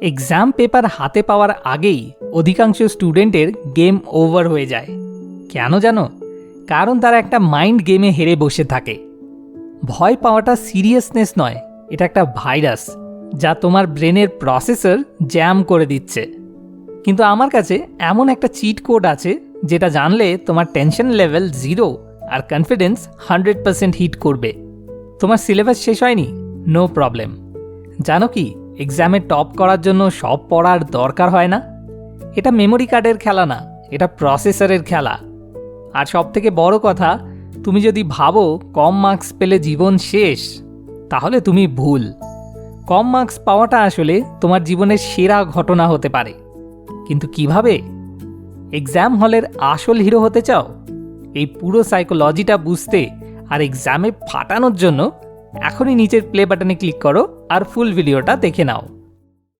Exam paper হাতে পাওয়ার আগেই অধিকাংশ স্টুডেন্টের গেম ওভার হয়ে যায়। কেন জানো? কারণ তারা একটা মাইন্ড গেমে হেরে বসে থাকে। ভয় পাওয়াটা সিরিয়াসনেস নয়, এটা একটা ভাইরাস যা তোমার ব্রেনের প্রসেসর জ্যাম করে দিচ্ছে। কিন্তু আমার কাছে এমন একটা চিট কোড আছে যেটা জানলে তোমার টেনশন লেভেল জিরো আর কনফিডেন্স হান্ড্রেড পার্সেন্ট হিট করবে। তোমার সিলেবাস শেষ হয়নি? নো প্রবলেম জানো কি? এক্সামে টপ করার জন্য সব পড়ার দরকার হয় না? এটা মেমোরি কার্ডের খেলা না, এটা প্রসেসরের খেলা। আর সব থেকে বড় কথা, তুমি যদি ভাবো কম মার্কস পেলে জীবন শেষ, তাহলে তুমি ভুল। কম মার্কস পাওয়াটা আসলে তোমার জীবনের সেরা ঘটনা হতে পারে। কিন্তু কীভাবে? এক্সাম হলের আসল হিরো হতে চাও? এই পুরো সাইকোলজিটা বুঝতে আর এক্সামে ফাটানোর জন্য এখনই নিচের প্লে বাটনে ক্লিক করো আর ফুল ভিডিওটা দেখে নাও।